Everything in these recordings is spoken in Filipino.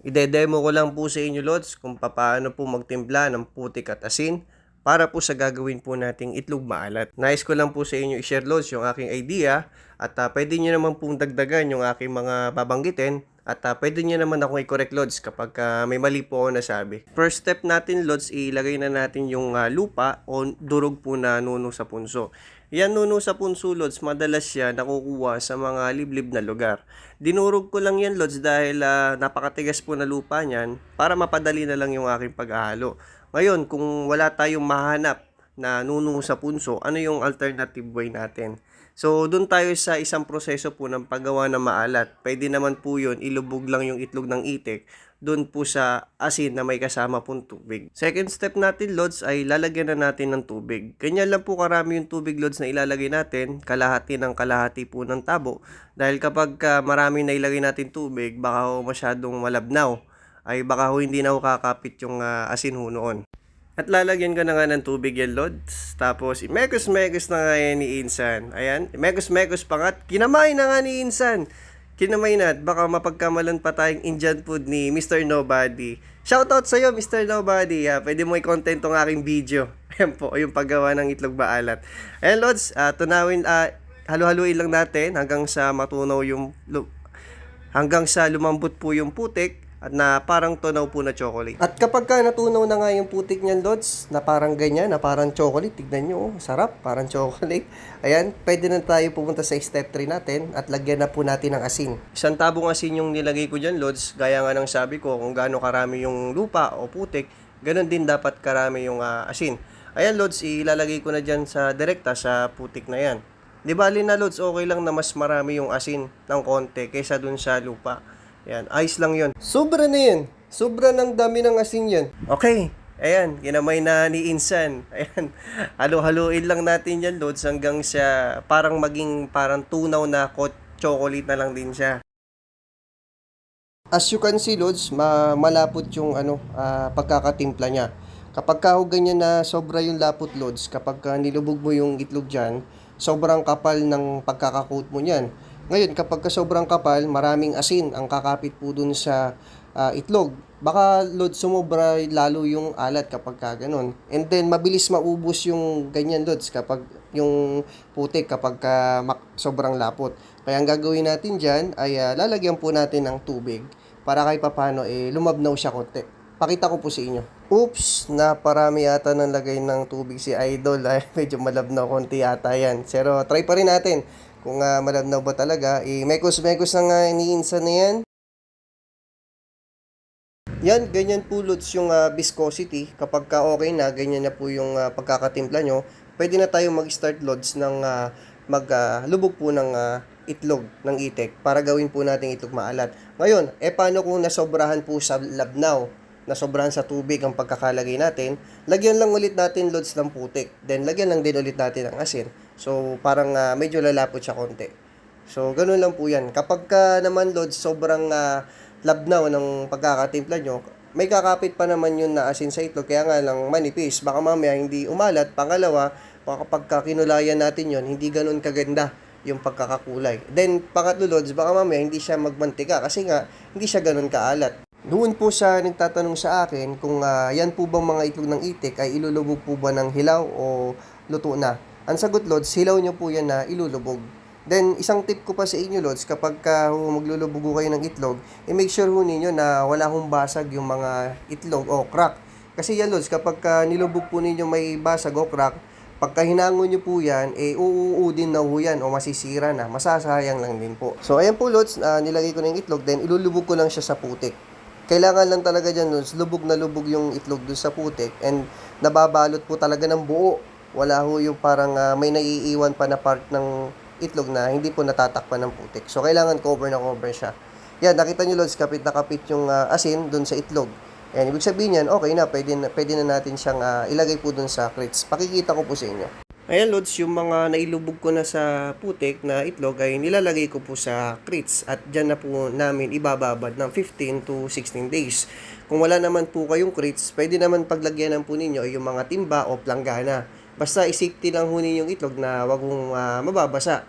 Ide-demo ko lang po sa inyo, Lods, kung paano po magtimpla ng putik at asin para po sa gagawin po nating itlog maalat. Nais ko lang po sa inyo i-share, Lods, yung aking idea at uh, pwede nyo naman pong dagdagan yung aking mga babanggitin at uh, pwede nyo naman ako i-correct, Lods, kapag uh, may mali po ako nasabi. First step natin, Lods, ilagay na natin yung uh, lupa o durog po na nuno sa punso. Yan nuno sa punso, Lods, madalas siya nakukuha sa mga liblib na lugar. Dinurog ko lang yan, Lods, dahil uh, napakatigas po na lupa niyan para mapadali na lang yung aking paghahalo. Ngayon, kung wala tayong mahanap na nuno sa punso, ano yung alternative way natin? So, doon tayo sa isang proseso po ng paggawa ng maalat. Pwede naman po yun, ilubog lang yung itlog ng itik doon po sa asin na may kasama pong tubig. Second step natin, Lods, ay lalagyan na natin ng tubig. Ganyan lang po karami yung tubig, Lods, na ilalagay natin. Kalahati ng kalahati po ng tabo. Dahil kapag uh, marami na ilagay natin tubig, baka ho masyadong malabnaw. Ay baka ho hindi na ho kakapit yung uh, asin ho noon. At lalagyan ko na nga ng tubig yan, Lods. Tapos, imekos-mekos na nga yan ni Insan. Ayan, imekos-mekos pa nga. Kinamay na nga ni Insan kinamay na at baka mapagkamalan pa tayong Indian food ni Mr. Nobody. Shoutout sa iyo, Mr. Nobody. Uh, pwede mo i-content tong aking video. Ayan po, yung paggawa ng itlog baalat. Ayan, Lods, uh, tunawin, uh, halu-haluin lang natin hanggang sa matunaw yung, hanggang sa lumambot po yung putik at na parang tunaw po na chocolate. At kapag ka natunaw na nga yung putik niyan, Lods, na parang ganyan, na parang chocolate, tignan nyo, oh, sarap, parang chocolate. Ayan, pwede na tayo pupunta sa step 3 natin at lagyan na po natin ng asin. Isang tabong asin yung nilagay ko dyan, Lods, gaya nga ng sabi ko, kung gaano karami yung lupa o putik, ganun din dapat karami yung uh, asin. Ayan, Lods, ilalagay ko na dyan sa direkta sa putik na yan. Di bali na, Lods, okay lang na mas marami yung asin ng konti kaysa dun sa lupa. Yan, ice lang yon. Sobra na yan. Sobra ng dami ng asin yan. Okay, ayan, ginamay na ni Insan. Ayan, halo-haloin lang natin yan, Lods, hanggang siya parang maging parang tunaw na chocolate na lang din siya. As you can see, Lods, ma malapot yung ano, uh, pagkakatimpla niya. Kapag ka ganyan na sobra yung lapot, Lods, kapag uh, nilubog mo yung itlog dyan, sobrang kapal ng pagkakakoat mo niyan. Ngayon, kapag sobrang kapal, maraming asin ang kakapit po dun sa uh, itlog. Baka load sumobra lalo yung alat kapag ka ganun. And then, mabilis maubos yung ganyan loads kapag yung putik kapag ka sobrang lapot. Kaya ang gagawin natin dyan ay uh, lalagyan po natin ng tubig para kahit papano eh, lumabnaw siya konti. Pakita ko po sa inyo. Oops, naparami yata ng lagay ng tubig si Idol. Ay, medyo malabnaw konti yata yan. Pero try pa rin natin kung uh, malabnaw ba talaga. Eh, mekos-mekos na nga iniinsa na yan. Yan, ganyan po loads yung uh, viscosity. Kapag ka okay na, ganyan na po yung uh, pagkakatimpla nyo, pwede na tayo mag-start loads ng uh, maglubog uh, po ng uh, itlog ng itik para gawin po natin itlog maalat. Ngayon, eh paano kung nasobrahan po sa labnaw, nasobrahan sa tubig ang pagkakalagay natin, lagyan lang ulit natin loads ng putik. Then, lagyan lang din ulit natin ng asin. So, parang uh, medyo lalapot siya konti. So, ganun lang po yan. Kapag ka naman, Lods, sobrang uh, labnaw ng pagkakatimpla nyo, may kakapit pa naman yun na asin sa itlog, kaya nga lang manipis. Baka mamaya hindi umalat. Pangalawa, kapag ka kinulayan natin yon hindi ganun kaganda yung pagkakakulay. Then, pangatlo, Lods, baka mamaya hindi siya magmantika kasi nga, hindi siya ganun kaalat. Doon po sa nagtatanong sa akin kung uh, yan po bang mga itlog ng itik ay ilulubog po ba ng hilaw o luto na. Ang sagot, Lods, silaw nyo po yan na ilulubog. Then, isang tip ko pa sa inyo, Lods, kapag ka maglulubog kayo ng itlog, i-make sure ho ninyo na wala hong basag yung mga itlog o crack. Kasi yan, Lods, kapag ka nilubog po ninyo may basag o crack, pagka hinangon nyo po yan, eh, uuu din na ho yan o masisira na. Masasayang lang din po. So, ayan po, Lods, uh, nilagay ko na yung itlog, then ilulubog ko lang siya sa putik. Kailangan lang talaga dyan, Lods, lubog na lubog yung itlog doon sa putik and nababalot po talaga ng buo wala ho yung parang uh, may naiiwan pa na part ng itlog na hindi po natatakpan ng putik. So, kailangan cover na cover siya. Yan, nakita nyo Lods, kapit na kapit yung uh, asin dun sa itlog. Yan, ibig sabihin yan, okay na, pwede na, pwede na natin siyang uh, ilagay po dun sa crates. Pakikita ko po sa inyo. Ayan Lods, yung mga nailubog ko na sa putik na itlog ay nilalagay ko po sa crates at dyan na po namin ibababad ng 15 to 16 days. Kung wala naman po kayong crates, pwede naman paglagyan po ninyo yung mga timba o planggana Basta i-safety lang hunin yung itlog na wag mong uh, mababasa.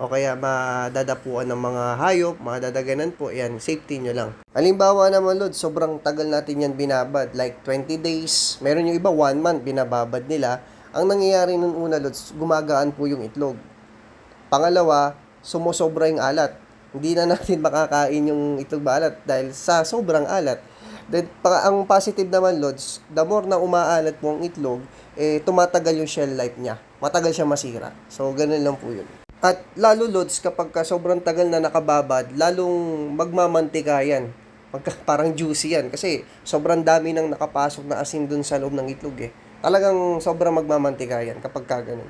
o kaya madadapuan ng mga hayop, madadaganan po, yan, safety nyo lang. Halimbawa naman, Lord, sobrang tagal natin yan binabad, like 20 days, meron yung iba 1 month binababad nila. Ang nangyayari nun una, Lord, gumagaan po yung itlog. Pangalawa, sumusobra yung alat. Hindi na natin makakain yung itlog maalat dahil sa sobrang alat. Then, pa- ang positive naman, Lods, the more na umaalat po ang itlog, eh, tumatagal yung shell life niya. Matagal siya masira. So, ganun lang po yun. At lalo, Lods, kapag ka sobrang tagal na nakababad, lalong magmamantika yan. Magka, parang juicy yan. Kasi sobrang dami nang nakapasok na asin dun sa loob ng itlog eh. Talagang sobrang magmamantika yan kapag ka ganun.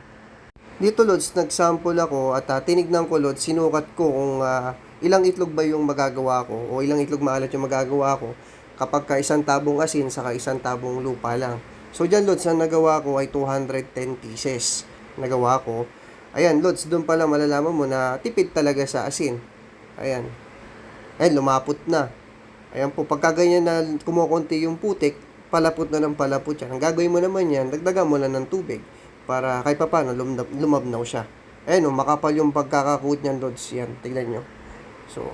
Dito, Lods, nag-sample ako at ah, tinignan ko, Lods, sinukat ko kung ah, ilang itlog ba yung magagawa ko o ilang itlog maalat yung magagawa ko kapag ka isang tabong asin saka isang tabong lupa lang. So, dyan, Lods, ang nagawa ko ay 210 pieces. Nagawa ko. Ayan, Lods, doon pala malalaman mo na tipid talaga sa asin. Ayan. Ayan, lumapot na. Ayan po, pagka ganyan na kumukunti yung putik, palapot na ng palapot yan. Ang gagawin mo naman yan, dagdagan mo lang ng tubig para kahit pa paano lumab- lumabnaw siya. Ayan o, makapal yung pagkakakut niyan, Lods. Yan, tignan nyo. So,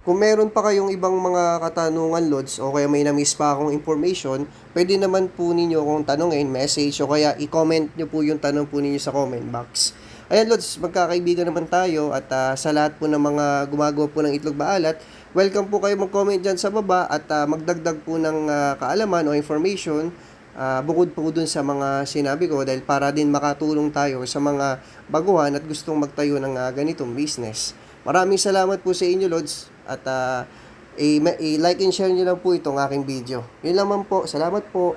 kung meron pa kayong ibang mga katanungan, Lods, o kaya may na-miss pa akong information, pwede naman po ninyo akong tanongin, message, o kaya i-comment nyo po yung tanong po ninyo sa comment box. Ayan, Lods, magkakaibigan naman tayo at ah, sa lahat po ng mga gumagawa po ng itlog maalat, welcome po kayo mag-comment dyan sa baba at ah, magdagdag po ng ah, kaalaman o information ah, bukod po dun sa mga sinabi ko dahil para din makatulong tayo sa mga baguhan at gustong magtayo ng ah, ganitong business. Maraming salamat po sa inyo, Lods. At ah, i- i-like and share nyo lang po itong aking video. Yun lamang po. Salamat po.